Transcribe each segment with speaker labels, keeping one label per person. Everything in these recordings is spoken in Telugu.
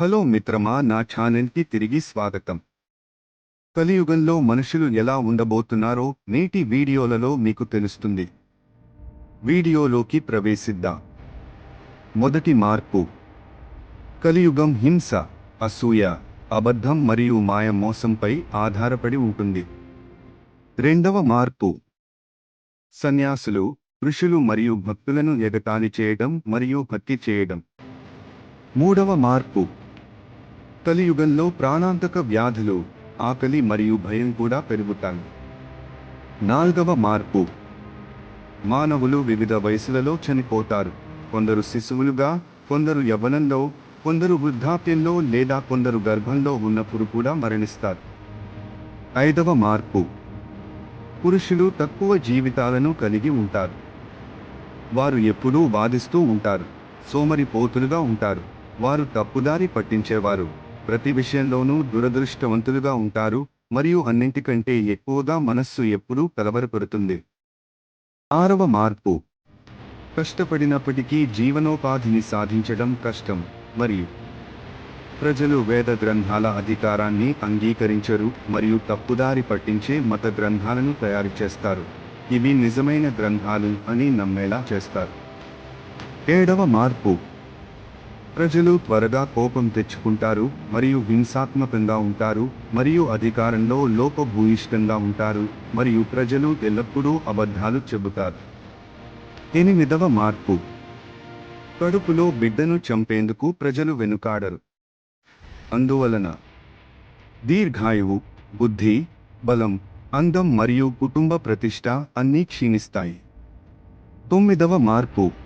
Speaker 1: హలో మిత్రమా నా ఛానల్కి తిరిగి స్వాగతం. కలియుగంలో మనుషులు ఎలా ఉండబోతున్నారో నేటి వీడియోలలో మీకు తెలుస్తుంది. వీడియోలోకి ప్రవేశిద్దా. మొదటి మార్పు. కలియుగం హింస అసూయ అబద్ధం మరియు మాయ మోసంపై ఆధారపడి ఉంటుంది. రెండవ మార్పు. సన్యాసులు ఋషులు మరియు భక్తులను ఎగతాళి చేయడం మరియు హత్య చేయడం. మూడవ మార్పు. కలియుగంలో ప్రాణాంతక వ్యాధులు ఆకలి మరియు భయం కూడా పెరుగుతాయి. నాలుగవ మార్పు. మానవులు వివిధ వయసులలో చనిపోతారు. కొందరు శిశువులుగా కొందరు యవ్వనంలో కొందరు వృద్ధాప్యంలో లేదా కొందరు గర్భంలో ఉన్నప్పుడు కూడా మరణిస్తారు. ఐదవ మార్పు. పురుషులు తక్కువ జీవితాలను కలిగి ఉంటారు. వారు ఎప్పుడూ వాదిస్తూ ఉంటారు. సోమరిపోతులుగా ఉంటారు. వారు తప్పుదారి పట్టించేవారు. ప్రతి విషయంలోనూ దురదృష్టవంతులుగా ఉంటారు మరియు అన్నింటికంటే ఎక్కువగా మనస్సు ఎప్పుడూ కలవరపడుతుంది. ఆరవ మార్పు. కష్టపడినప్పటికీ జీవనోపాధిని సాధించడం కష్టం మరియు ప్రజలు వేద గ్రంథాల అధికారాన్ని అంగీకరించరు మరియు తప్పుదారి పట్టించే మత గ్రంథాలను తయారు చేస్తారు. ఇవి నిజమైన గ్రంథాలు అని నమ్మేలా చేస్తారు. ఏడవ మార్పు. ప్రజలు త్వరగా కోపం తెచ్చుకుంటారు మరియు హింసాత్మకంగా ఉంటారు మరియు అధికారంలో లోపభూయిష్టంగా ఉంటారు మరియు ప్రజలు ఎల్లప్పుడూ అబద్ధాలు చెబుతారు. ఎనిమిదవ మార్పు. కడుపులో బిడ్డను చంపేందుకు ప్రజలు వెనుకాడరు. అందువలన దీర్ఘాయువు బుద్ధి బలం అందం మరియు కుటుంబ ప్రతిష్ట అన్నీ క్షీణిస్తాయి. తొమ్మిదవ మార్పు.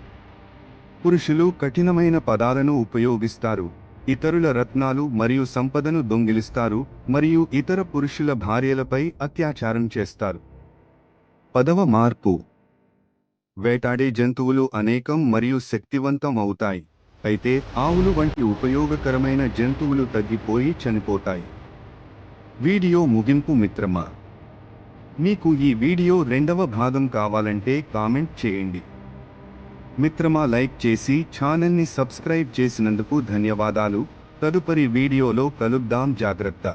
Speaker 1: పురుషులు కఠినమైన పదాలను ఉపయోగిస్తారు ఇతరుల రత్నాలు మరియు సంపదను దొంగిలిస్తారు మరియు ఇతర పురుషుల భార్యలపై అత్యాచారం చేస్తారు. పదవ మార్పు. వేటాడే జంతువులు అనేకం మరియు శక్తివంతం అవుతాయి. అయితే ఆవులు వంటి ఉపయోగకరమైన జంతువులు తగ్గిపోయి చనిపోతాయి. వీడియో ముగింపు మిత్రమా? మీకు ఈ వీడియో రెండవ భాగం కావాలంటే కామెంట్ చేయండి. మిత్రమా లైక్ చేసి ఛానల్ని సబ్స్క్రైబ్ చేసినందుకు ధన్యవాదాలు. తదుపరి వీడియోలో కలుద్దాం జాగ్రత్త.